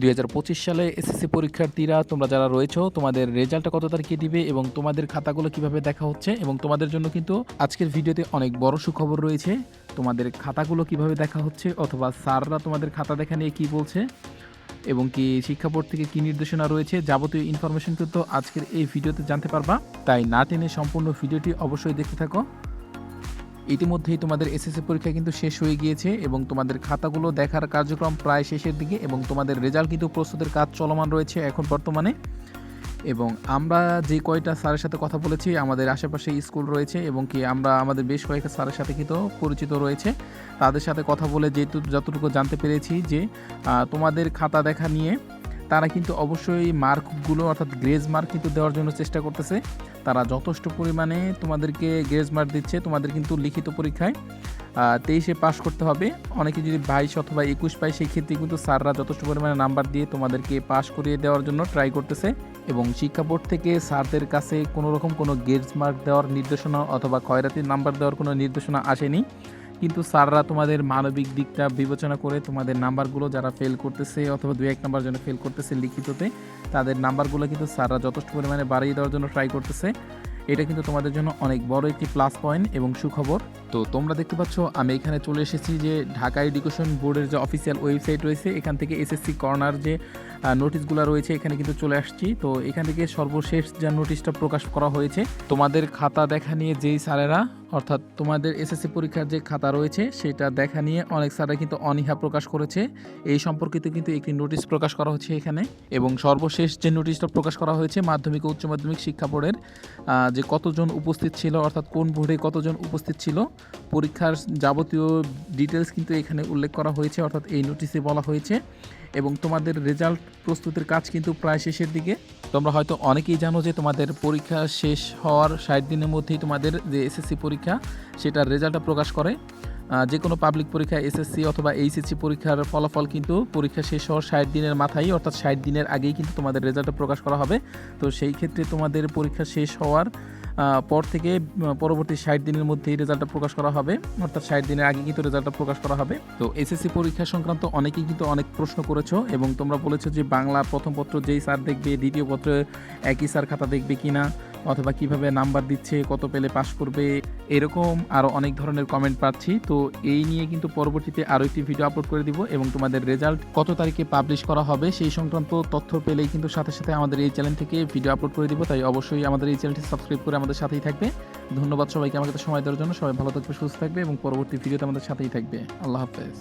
দুই হাজার পঁচিশ সালে এসএসসি পরীক্ষার্থীরা তোমরা যারা রয়েছো, তোমাদের রেজাল্টটা কত তারিখে দিবে এবং তোমাদের খাতাগুলো কীভাবে দেখা হচ্ছে এবং তোমাদের জন্য কিন্তু আজকের ভিডিওতে অনেক বড় সুখবর রয়েছে। তোমাদের খাতাগুলো কীভাবে দেখা হচ্ছে অথবা স্যাররা তোমাদের খাতা দেখা নিয়ে কী বলছে এবং কি শিক্ষা বোর্ড থেকে কী নির্দেশনা রয়েছে যাবতীয় ইনফরমেশন কিন্তু আজকের এই ভিডিওতে জানতে পারবা। তাই না টেনে সম্পূর্ণ ভিডিওটি অবশ্যই দেখতে থাকো। ইতিমধ্যেই তোমাদের এসএসসি পরীক্ষা কিন্তু শেষ হয়ে গিয়েছে এবং তোমাদের খাতাগুলো দেখার কার্যক্রম প্রায় শেষের দিকে এবং তোমাদের রেজাল্ট কিন্তু প্রস্তুতের কাজ চলমান রয়েছে এখন বর্তমানে। এবং আমরা যে কয়টা স্যারের সাথে কথা বলেছি, আমাদের আশেপাশে স্কুল রয়েছে এবং কি আমরা আমাদের বেশ কয়েকটা স্যারের সাথে কিন্তু পরিচিত রয়েছে। তাদের সাথে কথা বলে যেহেতু যতটুকু জানতে পেরেছি যে তোমাদের খাতা দেখা নিয়ে তারা কিন্তু অবশ্যই মার্কগুলো, অর্থাৎ গ্রেজ মার্ক কিন্তু দেওয়ার জন্য চেষ্টা করতেছে। তারা যথেষ্ট পরিমাণে তোমাদেরকে গ্রেজ মার্ক দিচ্ছে, তোমাদের কিন্তু লিখিত পরীক্ষায়। তেইশে পাশ করতে হবে। অনেকে যদি বাইশ অথবা একুশ পায়, সেই ক্ষেত্রে কিন্তু স্যাররা যথেষ্ট পরিমাণে নাম্বার দিয়ে তোমাদেরকে পাশ করিয়ে দেওয়ার জন্য ট্রাই করতেছে এবং শিক্ষা বোর্ড থেকে স্যারদের কাছে কোনো রকম কোনো গেজ মার্ক দেওয়ার নির্দেশনা অথবা খয়রাতির নাম্বার দেওয়ার কোনো নির্দেশনা আসেনি। কিন্তু স্যাররা তোমাদের মানবিক দিকটা বিবেচনা করে তোমাদের নাম্বারগুলো যারা ফেল করতেছে অথবা দু এক নাম্বার জন্য ফেল করতেছে লিখিততে, তাদের নাম্বারগুলো কিন্তু স্যাররা যথেষ্ট পরিমাণে বাড়িয়ে দেওয়ার জন্য ট্রাই করতেছে। এটা কিন্তু তোমাদের জন্য অনেক বড় একটি প্লাস পয়েন্ট এবং সুখবর। তো তোমরা দেখতে পাচ্ছ, আমি এখানে চলে এসেছি যে ঢাকা এডুকেশন বোর্ডের যে অফিসিয়াল ওয়েবসাইট রয়েছে, এখান থেকে এসএসসি কর্নার যে নোটিশগুলো রয়েছে, এখানে কিন্তু চলে আসছি। তো এখান থেকে সর্বশেষ যে নোটিশটা প্রকাশ করা হয়েছে, তোমাদের খাতা দেখা নিয়ে যেই স্যারেরা, অর্থাৎ তোমাদের এসএসসি পরীক্ষার যে খাতা রয়েছে, সেটা দেখা নিয়ে অনেক স্যাররা কিন্তু অনীহা প্রকাশ করেছে। এই সম্পর্কিত কিন্তু একটি নোটিশ প্রকাশ করা হচ্ছে এখানে। এবং সর্বশেষ যে নোটিশটা প্রকাশ করা হয়েছে, মাধ্যমিক ও উচ্চ মাধ্যমিক শিক্ষা বোর্ডের যে কতজন উপস্থিত ছিল, অর্থাৎ কোন বোর্ডে কতজন উপস্থিত ছিল, পরীক্ষার যাবতীয় ডিটেলস কিন্তু এখানে উল্লেখ করা হয়েছে, অর্থাৎ এই নোটিশে বলা হয়েছে। এবং তোমাদের রেজাল্ট প্রস্তুতির কাজ কিন্তু প্রায় শেষের দিকে। তোমরা হয়তো অনেকেই জানো যে তোমাদের পরীক্ষা শেষ হওয়ার ষাট দিনের মধ্যেই তোমাদের যে এসএসসি পরীক্ষা, সেটার রেজাল্টটা প্রকাশ করে। যে কোনো পাবলিক পরীক্ষা এসএসসি অথবা এইচএসসি পরীক্ষার ফলাফল কিন্তু পরীক্ষা শেষ হওয়ার ষাট দিনের মাথায়, অর্থাৎ ষাট দিনের আগেই কিন্তু তোমাদের রেজাল্ট প্রকাশ করা হবে। তো সেই ক্ষেত্রে তোমাদের পরীক্ষা শেষ হওয়ার পর থেকে পরবর্তী ষাট দিনের মধ্যেই রেজাল্টটা প্রকাশ করা হবে। অর্থাৎ ষাট দিনের আগে কিন্তু রেজাল্টটা প্রকাশ করা হবে। তো এসএসসি পরীক্ষা সংক্রান্ত অনেকেই কিন্তু অনেক প্রশ্ন করেছ এবং তোমরা বলেছ যে বাংলা প্রথম পত্র যেই স্যার দেখবে, দ্বিতীয় পত্রে একই স্যার খাতা দেখবে কিনা, অথবা কীভাবে নাম্বার দিচ্ছে, কত পেলে পাস করবে, এরকম আরও অনেক ধরনের কমেন্ট পাচ্ছি। তো এই নিয়ে কিন্তু পরবর্তীতে আরও একটি ভিডিও আপলোড করে দিব এবং তোমাদের রেজাল্ট কত তারিখে পাবলিশ করা হবে সেই সংক্রান্ত তথ্য পেলেই কিন্তু সাথে সাথে আমাদের এই চ্যানেল থেকে ভিডিও আপলোড করে দিব। তাই অবশ্যই আমাদের এই চ্যানেলটি সাবস্ক্রাইব করে আমাদের সাথেই থাকবে। ধন্যবাদ সবাইকে আমাকে সময় দেওয়ার জন্য। সবাই ভালো থাকবে, সুস্থ থাকবে এবং পরবর্তী ভিডিওতে আমাদের সাথেই থাকবে। আল্লাহ হাফেজ।